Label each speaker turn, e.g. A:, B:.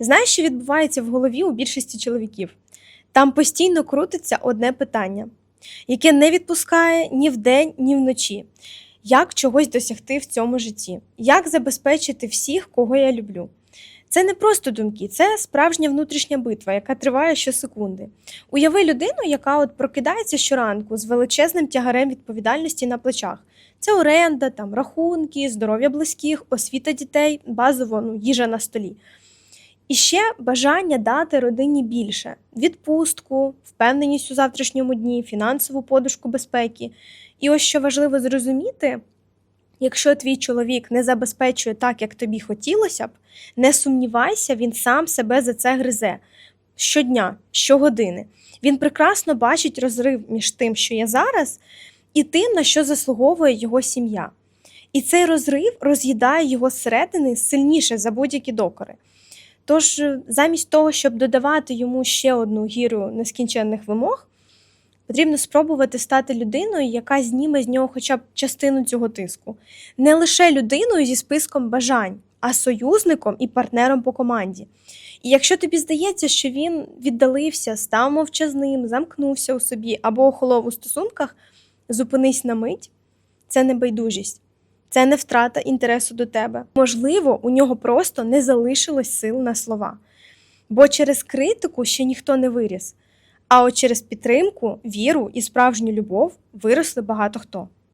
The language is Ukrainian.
A: Знаєш, що відбувається в голові у більшості чоловіків? Там постійно крутиться одне питання, яке не відпускає ні вдень, ні вночі. Як чогось досягти в цьому житті? Як забезпечити всіх, кого я люблю? Це не просто думки, це справжня внутрішня битва, яка триває щосекунди. Уяви людину, яка от прокидається щоранку з величезним тягарем відповідальності на плечах. Це оренда, там рахунки, здоров'я близьких, освіта дітей, базово ну, їжа на столі. І ще бажання дати родині більше: відпустку, впевненість у завтрашньому дні, фінансову подушку безпеки. І ось що важливо зрозуміти, якщо твій чоловік не забезпечує так, як тобі хотілося б, не сумнівайся, він сам себе за це гризе щодня, щогодини. Він прекрасно бачить розрив між тим, що є зараз, і тим, на що заслуговує його сім'я. І цей розрив роз'їдає його зсередини сильніше за будь-які докори. Тож, е, замість того, щоб додавати йому ще одну гіру нескінченних вимог, потрібно спробувати стати людиною, яка зніме з нього хоча б частину цього тиску. Не лише людиною зі списком бажань, а союзником і партнером по команді. І якщо тобі здається, що він віддалився, став мовчазним, замкнувся у собі або охолов у стосунках, зупинись на мить, це не байдужість. Це не втрата інтересу до тебе. Можливо, у нього просто не залишилось сил на слова. Бо через критику ще ніхто не виріс. А от через підтримку, віру і справжню любов виросли багато хто.